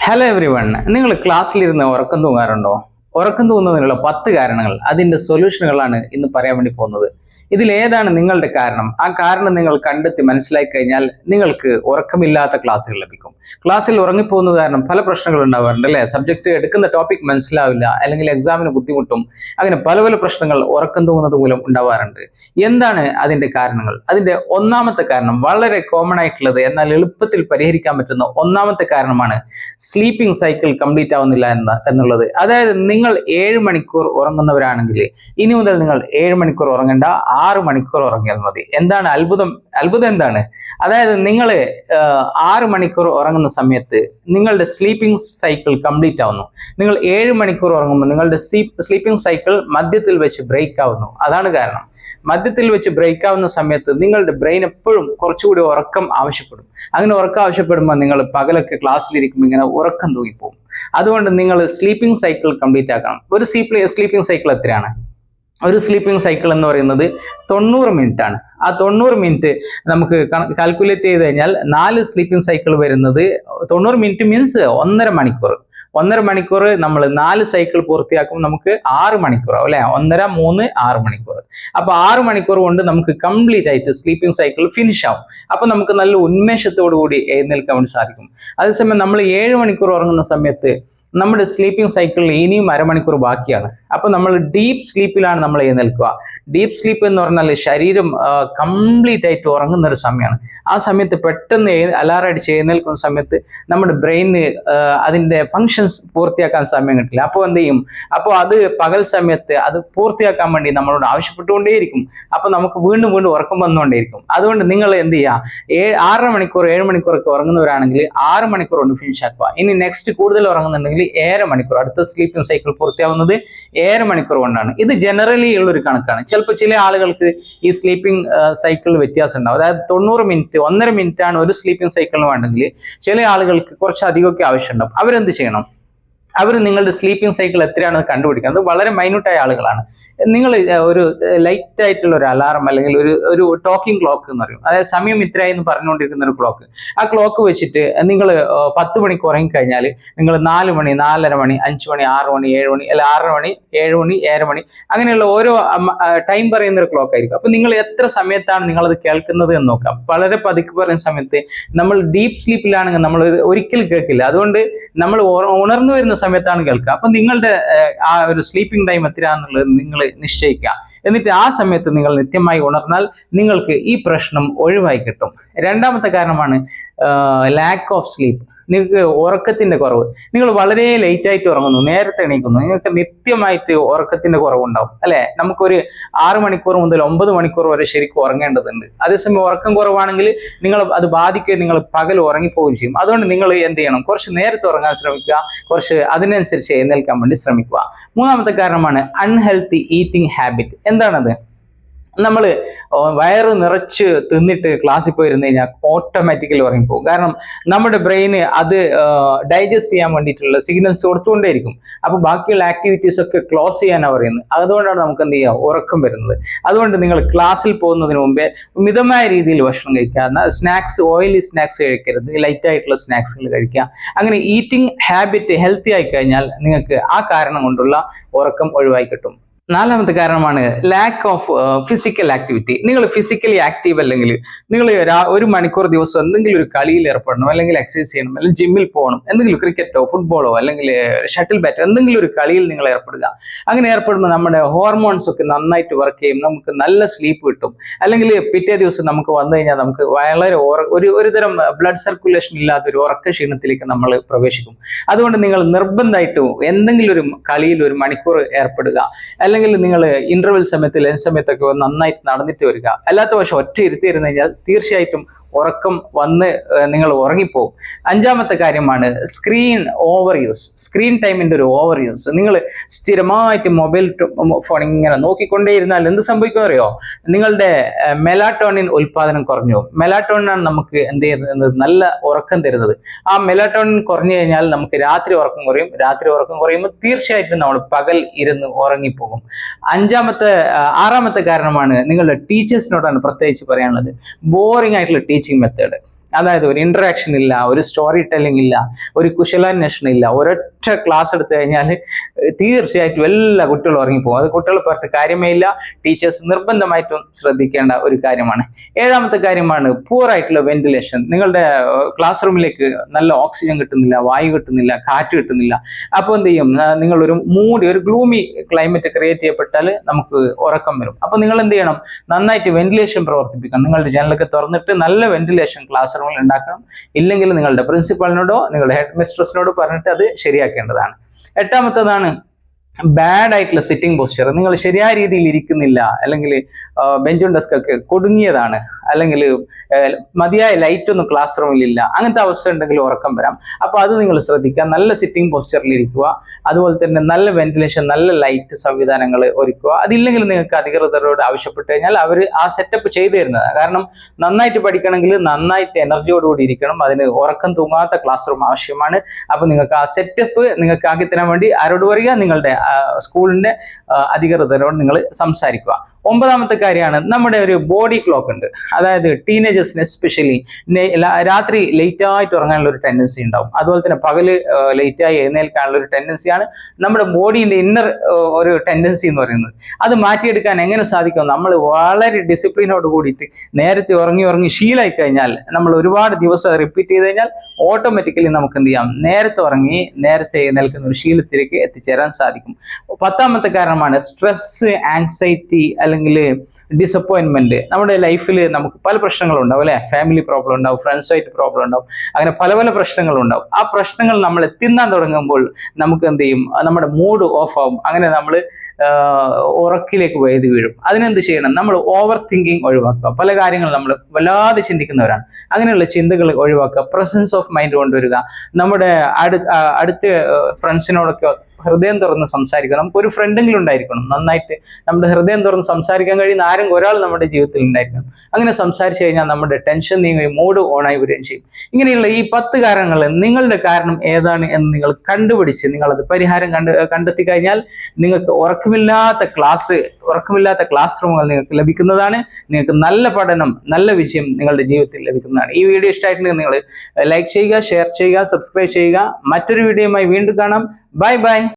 Hello every one നിങ്ങൾ ക്ലാസ്സിലിരുന്ന് ഉറക്കം തൂങ്ങാറുണ്ടോ? ഉറക്കം തൂങ്ങുന്നതിനുള്ള പത്ത് കാരണങ്ങൾ അതിന്റെ സൊല്യൂഷനുകളാണ് ഇന്ന് പറയാൻ വേണ്ടി പോകുന്നത്. ഇതിൽ ഏതാണ് നിങ്ങളുടെ കാരണം. ആ കാരണം നിങ്ങൾ കണ്ടെത്തി മനസ്സിലാക്കി കഴിഞ്ഞാൽ നിങ്ങൾക്ക് ഉറക്കമില്ലാത്ത ക്ലാസ്സുകൾ ലഭിക്കും. ക്ലാസ്സിൽ ഉറങ്ങിപ്പോകുന്നത് കാരണം പല പ്രശ്നങ്ങൾ ഉണ്ടാവാറുണ്ട് അല്ലേ? സബ്ജക്ട് എടുക്കുന്ന ടോപ്പിക് മനസ്സിലാവില്ല അല്ലെങ്കിൽ എക്സാമിന് ബുദ്ധിമുട്ടും അങ്ങനെ പല പല പ്രശ്നങ്ങൾ ഉറക്കം തോന്നുന്നത് മൂലം ഉണ്ടാവാറുണ്ട്. എന്താണ് അതിന്റെ കാരണങ്ങൾ? അതിന്റെ ഒന്നാമത്തെ കാരണം വളരെ കോമൺ ആയിട്ടുള്ളത് എന്നാൽ എളുപ്പത്തിൽ പരിഹരിക്കാൻ പറ്റുന്ന ഒന്നാമത്തെ കാരണമാണ് സ്ലീപ്പിംഗ് സൈക്കിൾ കംപ്ലീറ്റ് ആവുന്നില്ല എന്ന എന്നുള്ളത്. അതായത് നിങ്ങൾ ഏഴ് മണിക്കൂർ ഉറങ്ങുന്നവരാണെങ്കിൽ ഇനി മുതൽ നിങ്ങൾ ഏഴ് മണിക്കൂർ ഉറങ്ങേണ്ട. ആറ് മണിക്കൂർ ഉറങ്ങിയാൽ മതി. എന്താണ് അത്ഭുതം? അത്ഭുതം എന്താണ്? അതായത് നിങ്ങൾ ആറ് മണിക്കൂർ ഉറങ്ങുന്ന സമയത്ത് നിങ്ങളുടെ സ്ലീപ്പിംഗ് സൈക്കിൾ കംപ്ലീറ്റ് ആവുന്നു. നിങ്ങൾ ഏഴ് മണിക്കൂർ ഉറങ്ങുമ്പോൾ നിങ്ങളുടെ സ്ലീപ്പിംഗ് സൈക്കിൾ മധ്യത്തിൽ വെച്ച് ബ്രേക്ക് ആവുന്നു. അതാണ് കാരണം. മധ്യത്തിൽ വെച്ച് ബ്രേക്ക് ആവുന്ന സമയത്ത് നിങ്ങളുടെ ബ്രെയിൻ എപ്പോഴും കുറച്ചുകൂടി ഉറക്കം ആവശ്യപ്പെടും. അങ്ങനെ ഉറക്കം ആവശ്യപ്പെടുമ്പോൾ നിങ്ങൾ പകലൊക്കെ ക്ലാസ്സിലിരിക്കുമ്പോൾ ഇങ്ങനെ ഉറക്കം തൂങ്ങിപ്പോകും അതുകൊണ്ട് നിങ്ങൾ സ്ലീപ്പിംഗ് സൈക്കിൾ കംപ്ലീറ്റ് ആക്കണം. ഒരു സ്ലീപ്പിംഗ് സൈക്കിൾ എത്രയാണ്? ഒരു സ്ലീപ്പിംഗ് സൈക്കിൾ എന്ന് പറയുന്നത് തൊണ്ണൂറ് മിനിറ്റ് ആണ്. ആ തൊണ്ണൂറ് മിനിറ്റ് നമുക്ക് കാൽക്കുലേറ്റ് ചെയ്ത് കഴിഞ്ഞാൽ നാല് സ്ലീപ്പിംഗ് സൈക്കിൾ വരുന്നത് തൊണ്ണൂറ് മിനിറ്റ് മീൻസ് ഒന്നര മണിക്കൂർ. ഒന്നര മണിക്കൂർ നമ്മൾ നാല് സൈക്കിൾ പൂർത്തിയാക്കും നമുക്ക് ആറ് മണിക്കൂർ അല്ലെ? ഒന്നര മൂന്ന് ആറ് മണിക്കൂർ. അപ്പൊ ആറ് മണിക്കൂർ കൊണ്ട് നമുക്ക് കംപ്ലീറ്റ് ആയിട്ട് സ്ലീപ്പിംഗ് സൈക്കിൾ ഫിനിഷ് ആവും. അപ്പൊ നമുക്ക് നല്ല ഉന്മേഷത്തോടു കൂടി എഴുന്നേൽക്കാൻ വേണ്ടി സാധിക്കും. അതേസമയം നമ്മൾ ഏഴ് മണിക്കൂർ ഉറങ്ങുന്ന സമയത്ത് നമ്മുടെ സ്ലീപ്പിംഗ് സൈക്കിളിൽ ഇനിയും അരമണിക്കൂർ ബാക്കിയാണ്. അപ്പോൾ നമ്മൾ ഡീപ്പ് സ്ലീപ്പിലാണ് നമ്മൾ എഴുന്നേൽക്കുക. ഡീപ്പ് സ്ലീപ്പ് എന്ന് പറഞ്ഞാൽ ശരീരം കംപ്ലീറ്റ് ആയിട്ട് ഉറങ്ങുന്ന ഒരു സമയമാണ്. ആ സമയത്ത് പെട്ടെന്ന് അലാറം അടിച്ച് എഴുന്നേൽക്കുന്ന സമയത്ത് നമ്മുടെ ബ്രെയിന് അതിന്റെ ഫങ്ഷൻസ് പൂർത്തിയാക്കാൻ സമയം കിട്ടില്ല. അപ്പോൾ എന്ത് ചെയ്യും? അപ്പോൾ അത് പകൽ സമയത്ത് അത് പൂർത്തിയാക്കാൻ വേണ്ടി നമ്മളോട് ആവശ്യപ്പെട്ടുകൊണ്ടേയിരിക്കും. അപ്പൊ നമുക്ക് വീണ്ടും വീണ്ടും ഉറക്കം വന്നുകൊണ്ടേയിരിക്കും. അതുകൊണ്ട് നിങ്ങൾ എന്ത് ചെയ്യുക? ഏഴ് ആറര മണിക്കൂർ ഏഴ് മണിക്കൂറൊക്കെ ഉറങ്ങുന്നവരാണെങ്കിൽ ആറ് മണിക്കൂർ കൊണ്ട് ഫിനിഷ് ആക്കുക. ഇനി നെക്സ്റ്റ് കൂടുതൽ ഉറങ്ങുന്നുണ്ടെങ്കിൽ ഏഴര മണിക്കൂർ. അടുത്ത സ്ലീപ്പിംഗ് സൈക്കിൾ പൂർത്തിയാവുന്നത് ഏഴര മണിക്കൂർ കൊണ്ടാണ്. ഇത് ജനറലി ഉള്ള ഒരു കണക്കാണ്. ചിലപ്പോൾ ചില ആളുകൾക്ക് ഈ സ്ലീപ്പിംഗ് സൈക്കിൾ വ്യത്യാസം ഉണ്ടാവും. അതായത് തൊണ്ണൂറ് മിനിറ്റ് ഒന്നര മിനിറ്റ് ആണ് ഒരു സ്ലീപ്പിംഗ് സൈക്കിളിന് വേണ്ടെങ്കിൽ ചില ആളുകൾക്ക് കുറച്ച് അധികമൊക്കെ ആവശ്യമുണ്ടാവും. അവരെന്ത് ചെയ്യണം? അവർ നിങ്ങളുടെ സ്ലീപ്പിംഗ് സൈക്കിൾ എത്രയാണെന്ന് കണ്ടുപിടിക്കുന്നത് വളരെ മൈന്യൂട്ടായ ആളുകളാണ്. നിങ്ങൾ ഒരു ലൈറ്റ് ആയിട്ടുള്ള ഒരു അലാറം അല്ലെങ്കിൽ ഒരു ഒരു ടോക്കിംഗ് ക്ലോക്ക് എന്ന് പറയും. അതായത് സമയം ഇത്രയായി എന്ന് പറഞ്ഞുകൊണ്ടിരിക്കുന്ന ഒരു ക്ലോക്ക് ആ ക്ലോക്ക് വെച്ചിട്ട് നിങ്ങൾ പത്ത് മണിക്ക് ഉറങ്ങിക്കഴിഞ്ഞാൽ നിങ്ങൾ നാല് മണി നാലര മണി അഞ്ച് മണി ആറ് മണി ഏഴ് മണി അല്ല ആറര മണി ഏഴ് മണി ഏഴര മണി അങ്ങനെയുള്ള ഓരോ ടൈം പറയുന്ന ഒരു ക്ലോക്ക് ആയിരിക്കും. അപ്പൊ നിങ്ങൾ എത്ര സമയത്താണ് നിങ്ങളത് കേൾക്കുന്നത് എന്ന് നോക്കാം. വളരെ പതുക്കെ പറയുന്ന സമയത്ത് നമ്മൾ ഡീപ്പ് സ്ലീപ്പിലാണെങ്കിൽ നമ്മൾ ഒരിക്കലും കേൾക്കില്ല. അതുകൊണ്ട് നമ്മൾ ഉണർന്നു വരുന്ന സമയത്താണ് കേൾക്കുക. അപ്പൊ നിങ്ങളുടെ ആ ഒരു സ്ലീപ്പിംഗ് ടൈം എത്രയാണെന്നുള്ളത് നിങ്ങൾ നിശ്ചയിക്കുക. എന്നിട്ട് ആ സമയത്ത് നിങ്ങൾ നിത്യമായി ഉണർന്നാൽ നിങ്ങൾക്ക് ഈ പ്രശ്നം ഒഴിവായി കിട്ടും. രണ്ടാമത്തെ കാരണമാണ് ലാക്ക് ഓഫ് സ്ലീപ്പ് നിങ്ങൾക്ക് ഉറക്കത്തിന്റെ കുറവ്. നിങ്ങൾ വളരെ ലേറ്റ് ആയിട്ട് ഉറങ്ങുന്നു നേരത്തെ എണീക്കുന്നു. നിങ്ങൾക്ക് നിത്യമായിട്ട് ഉറക്കത്തിന്റെ കുറവുണ്ടാവും അല്ലെ? നമുക്കൊരു ആറ് മണിക്കൂർ മുതൽ ഒമ്പത് മണിക്കൂർ വരെ ശരിക്കും ഉറങ്ങേണ്ടതുണ്ട്. അതേസമയം ഉറക്കം കുറവാണെങ്കിൽ നിങ്ങൾ അത് ബാധിക്കുകയും നിങ്ങൾ പകൽ ഉറങ്ങിപ്പോവുകയും ചെയ്യും. അതുകൊണ്ട് നിങ്ങൾ എന്ത് ചെയ്യണം? കുറച്ച് നേരത്തെ ഉറങ്ങാൻ ശ്രമിക്കുക കുറച്ച് അതിനനുസരിച്ച് എഴുന്നേൽക്കാൻ വേണ്ടി ശ്രമിക്കുക. മൂന്നാമത്തെ കാരണമാണ് അൺഹെൽത്തി ഈറ്റിംഗ് ഹാബിറ്റ് എന്താണത്? നമ്മൾ വയറ് നിറച്ച് തിന്നിട്ട് ക്ലാസ്സിൽ പോയിരുന്നു കഴിഞ്ഞാൽ ഓട്ടോമാറ്റിക്കലി ഉറങ്ങി പോകും. കാരണം നമ്മുടെ ബ്രെയിന് അത് ഡൈജസ്റ്റ് ചെയ്യാൻ വേണ്ടിയിട്ടുള്ള സിഗ്നൽസ് കൊടുത്തുകൊണ്ടേയിരിക്കും. അപ്പോൾ ബാക്കിയുള്ള ആക്ടിവിറ്റീസ് ഒക്കെ ക്ലോസ് ചെയ്യാനാണ് പറയുന്നത്. അതുകൊണ്ടാണ് നമുക്ക് എന്ത് ചെയ്യുക ഉറക്കം വരുന്നത്. അതുകൊണ്ട് നിങ്ങൾ ക്ലാസ്സിൽ പോകുന്നതിന് മുമ്പേ മിതമായ രീതിയിൽ ഭക്ഷണം കഴിക്കുക. സ്നാക്സ് ഓയിലി സ്നാക്സ് കഴിക്കരുത്. ലൈറ്റ് ആയിട്ടുള്ള സ്നാക്സുകൾ കഴിക്കുക. അങ്ങനെ ഈറ്റിംഗ് ഹാബിറ്റ് ഹെൽത്തി ആയി കഴിഞ്ഞാൽ നിങ്ങൾക്ക് ആ കാരണം കൊണ്ടുള്ള ഉറക്കം ഒഴിവായി കിട്ടും. നാലാമത്തെ കാരണമാണ് ലാക്ക് ഓഫ് ഫിസിക്കൽ ആക്ടിവിറ്റി നിങ്ങൾ ഫിസിക്കലി ആക്റ്റീവ് അല്ലെങ്കിൽ നിങ്ങൾ ഒരു മണിക്കൂർ ദിവസം എന്തെങ്കിലും ഒരു കളിയിൽ ഏർപ്പെടണം അല്ലെങ്കിൽ എക്സസൈസ് ചെയ്യണം അല്ലെങ്കിൽ ജിമ്മിൽ പോകണം എന്തെങ്കിലും ക്രിക്കറ്റോ ഫുട്ബോളോ അല്ലെങ്കിൽ ഷട്ടിൽ ബാറ്റോ എന്തെങ്കിലും ഒരു കളിയിൽ നിങ്ങൾ ഏർപ്പെടുക. അങ്ങനെ ഏർപ്പെടുമ്പോൾ നമ്മുടെ ഹോർമോൺസ് ഒക്കെ നന്നായിട്ട് വർക്ക് ചെയ്യും നമുക്ക് നല്ല സ്ലീപ്പ് കിട്ടും. അല്ലെങ്കിൽ പിറ്റേ ദിവസം നമുക്ക് വന്നു കഴിഞ്ഞാൽ നമുക്ക് വളരെ ഒരു ഒരുതരം ബ്ലഡ് സർക്കുലേഷൻ ഇല്ലാത്ത ഒരു ഉറക്ക ക്ഷീണത്തിലേക്ക് നമ്മൾ പ്രവേശിക്കും. അതുകൊണ്ട് നിങ്ങൾ നിർബന്ധമായിട്ടും എന്തെങ്കിലും ഒരു കളിയിൽ ഒരു മണിക്കൂർ ഏർപ്പെടുക. അല്ലെങ്കിൽ അല്ലെങ്കിൽ നിങ്ങൾ ഇന്റർവെൽ സമയത്ത് ലഞ്ച് സമയത്തൊക്കെ നന്നായിട്ട് നടന്നിട്ട് വരിക. അല്ലാത്ത പക്ഷം ഒറ്റ ഇരുത്തി ഇരുന്ന് കഴിഞ്ഞാൽ തീർച്ചയായിട്ടും ഉറക്കം വന്ന് നിങ്ങൾ ഉറങ്ങിപ്പോകും അഞ്ചാമത്തെ കാര്യമാണ് സ്ക്രീൻ ഓവർ യൂസ് സ്ക്രീൻ ടൈമിന്റെ ഒരു ഓവർ യൂസ് നിങ്ങൾ സ്ഥിരമായിട്ട് മൊബൈൽ ഫോൺ ഇങ്ങനെ നോക്കിക്കൊണ്ടേയിരുന്നാൽ എന്ത് സംഭവിക്കും അറിയോ? നിങ്ങളുടെ മെലാട്ടോണിൻ ഉൽപാദനം കുറഞ്ഞു. മെലാട്ടോണിനാണ് നമുക്ക് എന്ത് ചെയ്യുന്നത്? നല്ല ഉറക്കം തരുന്നത്. ആ മെലാട്ടോണിൻ കുറഞ്ഞു കഴിഞ്ഞാൽ നമുക്ക് രാത്രി ഉറക്കം കുറയും. രാത്രി ഉറക്കം കുറയുമ്പോൾ തീർച്ചയായിട്ടും നമ്മൾ പകൽ ഇരുന്ന് ഉറങ്ങിപ്പോകും. അഞ്ചാമത്തെ ആറാമത്തെ കാരണമാണ് നിങ്ങളുടെ ടീച്ചേഴ്സിനോടാണ് പ്രത്യേകിച്ച് പറയാനുള്ളത്. ബോറിംഗ് ആയിട്ടുള്ള teaching അതായത് ഒരു ഇന്ററാക്ഷൻ ഇല്ല ഒരു സ്റ്റോറി ടെല്ലിംഗ് ഇല്ല ഒരു കുശലാന്വേഷണം ഇല്ല. ഒരൊറ്റ ക്ലാസ് എടുത്തു കഴിഞ്ഞാൽ തീർച്ചയായിട്ടും എല്ലാ കുട്ടികളും ഉറങ്ങിപ്പോകും. അത് കുട്ടികളെ പറഞ്ഞിട്ട് കാര്യമേ ഇല്ല. ടീച്ചേഴ്സ് നിർബന്ധമായിട്ടും ശ്രദ്ധിക്കേണ്ട ഒരു കാര്യമാണ്. ഏഴാമത്തെ കാര്യമാണ് പൂർ ആയിട്ടുള്ള വെന്റിലേഷൻ നിങ്ങളുടെ ക്ലാസ് റൂമിലേക്ക് നല്ല ഓക്സിജൻ കിട്ടുന്നില്ല വായു കിട്ടുന്നില്ല കാറ്റ് കിട്ടുന്നില്ല. അപ്പോൾ എന്ത് ചെയ്യും? നിങ്ങളൊരു മൂടി ഒരു ഗ്ലൂമി ക്ലൈമറ്റ് ക്രിയേറ്റ് ചെയ്യപ്പെട്ടാൽ നമുക്ക് ഉറക്കം വരും. അപ്പോൾ നിങ്ങൾ എന്ത് ചെയ്യണം? നന്നായിട്ട് വെന്റിലേഷൻ പ്രവർത്തിപ്പിക്കണം. നിങ്ങളുടെ ജനലൊക്കെ തുറന്നിട്ട് നല്ല വെന്റിലേഷൻ ക്ലാസ് റൂമിൽ ഉണ്ടാക്കണം. ഇല്ലെങ്കിൽ നിങ്ങളുടെ പ്രിൻസിപ്പാളിനോടോ നിങ്ങളുടെ ഹെഡ് മിസ്ട്രസിനോടോ പറഞ്ഞിട്ട് അത് ശരിയാക്കേണ്ടതാണ്. എട്ടാമത്തതാണ് ബാഡ് ആയിട്ടുള്ള സിറ്റിംഗ് പോസ്ചർ നിങ്ങൾ ശരിയായ രീതിയിൽ ഇരിക്കുന്നില്ല അല്ലെങ്കിൽ ബെഞ്ചും ഡെസ്കൊക്കെ കൊടുങ്ങിയതാണ് അല്ലെങ്കിൽ മതിയായ ലൈറ്റ് ഒന്നും ക്ലാസ് റൂമിൽ ഇല്ല അങ്ങനത്തെ അവസ്ഥ ഉണ്ടെങ്കിൽ ഉറക്കം വരാം. അപ്പോൾ അത് നിങ്ങൾ ശ്രദ്ധിക്കുക. നല്ല സിറ്റിംഗ് പോസ്ചറിൽ ഇരിക്കുക. അതുപോലെ തന്നെ നല്ല വെന്റിലേഷൻ നല്ല ലൈറ്റ് സംവിധാനങ്ങൾ ഒരുക്കുക. അതില്ലെങ്കിൽ നിങ്ങൾക്ക് അധികൃതരോട് ആവശ്യപ്പെട്ട് കഴിഞ്ഞാൽ അവർ ആ സെറ്റപ്പ് ചെയ്തു തരുന്നതാണ്. കാരണം നന്നായിട്ട് പഠിക്കണമെങ്കിൽ നന്നായിട്ട് എനർജിയോടുകൂടി ഇരിക്കണം. അതിന് ഉറക്കം തൂങ്ങാത്ത ക്ലാസ് റൂം ആവശ്യമാണ്. അപ്പോൾ നിങ്ങൾക്ക് ആ സെറ്റപ്പ് നിങ്ങൾക്ക് ആക്കി തരാൻ വേണ്ടി ആരോട് പറയുക? നിങ്ങളുടെ ആ, സ്കൂളിന്റെ അധികൃതരോട് നിങ്ങൾ സംസാരിക്കുക. ഒമ്പതാമത്തെ കാര്യമാണ് നമ്മുടെ ഒരു ബോഡി ക്ലോക്ക് ഉണ്ട്. അതായത് ടീനേജേഴ്സിന് എസ്പെഷ്യലി രാത്രി ലേറ്റ് ആയിട്ട് ഉറങ്ങാനുള്ള ഒരു ടെൻഡൻസി ഉണ്ടാവും. അതുപോലെ തന്നെ പകൽ ആയി എഴുന്നേൽക്കാനുള്ള ഒരു ടെൻഡൻസിയാണ് നമ്മുടെ ബോഡിന്റെ ഇന്നർ ഒരു ടെൻഡൻസി എന്ന് പറയുന്നത്. അത് മാറ്റിയെടുക്കാൻ എങ്ങനെ സാധിക്കും? നമ്മൾ വളരെ ഡിസിപ്ലിനോട് കൂടിയിട്ട് നേരത്തെ ഉറങ്ങി ഉറങ്ങി ശീലമായി കഴിഞ്ഞാൽ നമ്മൾ ഒരുപാട് ദിവസം റിപ്പീറ്റ് ചെയ്ത് കഴിഞ്ഞാൽ ഓട്ടോമാറ്റിക്കലി നമുക്ക് എന്ത് ചെയ്യാം? നേരത്തെ ഉറങ്ങി നേരത്തെ എഴുന്നേൽക്കുന്ന ഒരു ശീലത്തിലേക്ക് എത്തിച്ചേരാൻ സാധിക്കും. പത്താമത്തെ കാരണമാണ് സ്ട്രെസ് ആങ്സൈറ്റി അല്ലെങ്കിൽ ഡിസപ്പോയിൻമെന്റ് നമ്മുടെ ലൈഫിൽ നമുക്ക് പല പ്രശ്നങ്ങളും ഉണ്ടാവും അല്ലെ? ഫാമിലി പ്രോബ്ലം ഉണ്ടാവും ഫ്രണ്ട്സുമായിട്ട് പ്രോബ്ലം ഉണ്ടാവും. അങ്ങനെ പല പല പ്രശ്നങ്ങളും ഉണ്ടാവും ആ പ്രശ്നങ്ങൾ നമ്മൾ തിന്നാൻ തുടങ്ങുമ്പോൾ നമുക്ക് എന്ത് ചെയ്യും? നമ്മുടെ മൂഡ് ഓഫ് ആവും. അങ്ങനെ നമ്മൾ ഉറക്കിലേക്ക് വഴുതി വീഴും. അതിനെന്ത് ചെയ്യണം? നമ്മൾ ഓവർ തിങ്കിങ് ഒഴിവാക്കുക. പല കാര്യങ്ങളും നമ്മൾ വല്ലാതെ ചിന്തിക്കുന്നവരാണ്. അങ്ങനെയുള്ള ചിന്തകൾ ഒഴിവാക്കുക. പ്രസൻസ് ഓഫ് മൈൻഡ് കൊണ്ടുവരിക. നമ്മുടെ അടു അടുത്ത ഫ്രണ്ട്സിനോടൊക്കെ ഹൃദയം തുറന്ന് സംസാരിക്കണം. നമുക്ക് ഒരു ഫ്രണ്ടെങ്കിലും ഉണ്ടായിരിക്കണം. നന്നായിട്ട് നമ്മുടെ ഹൃദയം തുറന്ന് സംസാരിക്കാൻ കഴിയുന്ന ആരും ഒരാൾ നമ്മുടെ ജീവിതത്തിൽ ഉണ്ടായിരിക്കണം. അങ്ങനെ സംസാരിച്ചു കഴിഞ്ഞാൽ നമ്മുടെ ടെൻഷൻ നീങ്ങുകയും മൂഡ് ഓണായി വരികയും ചെയ്യും. ഇങ്ങനെയുള്ള ഈ പത്ത് കാരണങ്ങൾ നിങ്ങളുടെ കാരണം ഏതാണ് എന്ന് നിങ്ങൾ കണ്ടുപിടിച്ച് നിങ്ങളത് പരിഹാരം കണ്ട് കണ്ടെത്തി കഴിഞ്ഞാൽ നിങ്ങൾക്ക് ഉറക്കമില്ലാത്ത ക്ലാസ് ഉറക്കമില്ലാത്ത ക്ലാസ് റൂമുകൾ നിങ്ങൾക്ക് ലഭിക്കുന്നതാണ്. നിങ്ങൾക്ക് നല്ല പഠനം നല്ല വിജയം നിങ്ങളുടെ ജീവിതത്തിൽ ലഭിക്കുന്നതാണ്. ഈ വീഡിയോ ഇഷ്ടമായിട്ടുണ്ടെങ്കിൽ നിങ്ങൾ ലൈക്ക് ചെയ്യുക ഷെയർ ചെയ്യുക സബ്സ്ക്രൈബ് ചെയ്യുക. മറ്റൊരു വീഡിയോയുമായി വീണ്ടും കാണാം. Bye bye